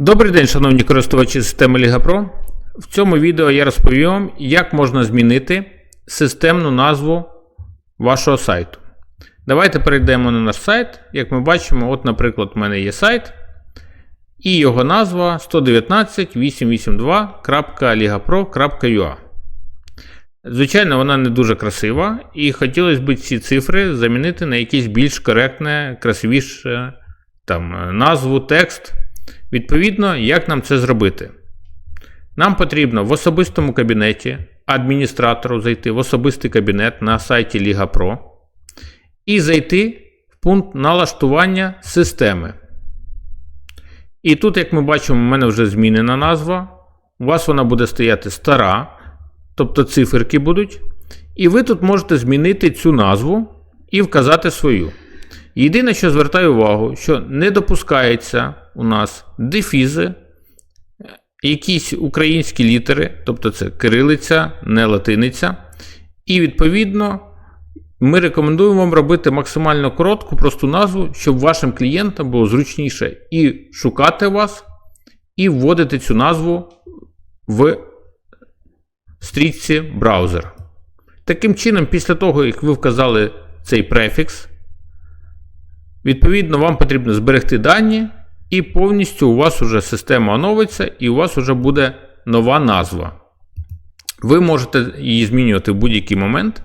Добрий день, шановні користувачі системи Pro. В цьому відео я розповім вам, як можна змінити системну назву вашого сайту. Давайте перейдемо на наш сайт. Як ми бачимо, от, наприклад, у мене є сайт, і його назва 119.882.ligapro.ua. Звичайно, вона не дуже красива, і хотілося б ці цифри замінити на якесь більш коректне, красивіше там, назву, текст. Відповідно, як нам це зробити? Нам потрібно в особистому кабінеті адміністратору зайти в особистий кабінет на сайті Liga Pro і зайти в пункт налаштування системи. І тут, як ми бачимо, у мене вже змінена назва. У вас вона буде стояти стара, тобто циферки будуть. І ви тут можете змінити цю назву і вказати свою. Єдине, що звертаю увагу, що не допускається у нас дефізи, якісь українські літери, тобто це кирилиця, не латиниця. І відповідно ми рекомендуємо вам робити максимально коротку, просту назву, щоб вашим клієнтам було зручніше і шукати вас, і вводити цю назву в стрічці браузер. Таким чином, після того, як ви вказали цей префікс, Відповідно, вам потрібно зберегти дані, і повністю у вас вже система оновиться, і у вас вже буде нова назва. Ви можете її змінювати в будь-який момент,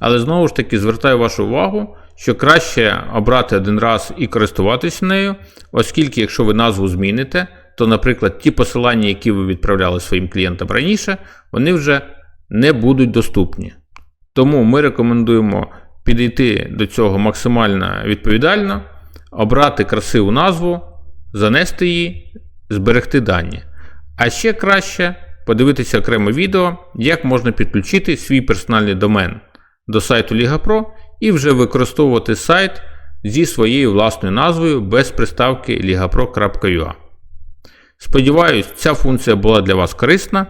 але знову ж таки звертаю вашу увагу, що краще обрати один раз і користуватися нею, оскільки, якщо ви назву зміните, то, наприклад, ті посилання, які ви відправляли своїм клієнтам раніше, вони вже не будуть доступні. Тому ми рекомендуємо підійти до цього максимально відповідально, обрати красиву назву, занести її, зберегти дані. А ще краще подивитися окреме відео, як можна підключити свій персональний домен до сайту Liga Pro і вже використовувати сайт зі своєю власною назвою без приставки ligapro.ua. Сподіваюсь, ця функція була для вас корисна.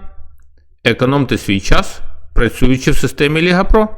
Економте свій час, працюючи в системі Liga Pro.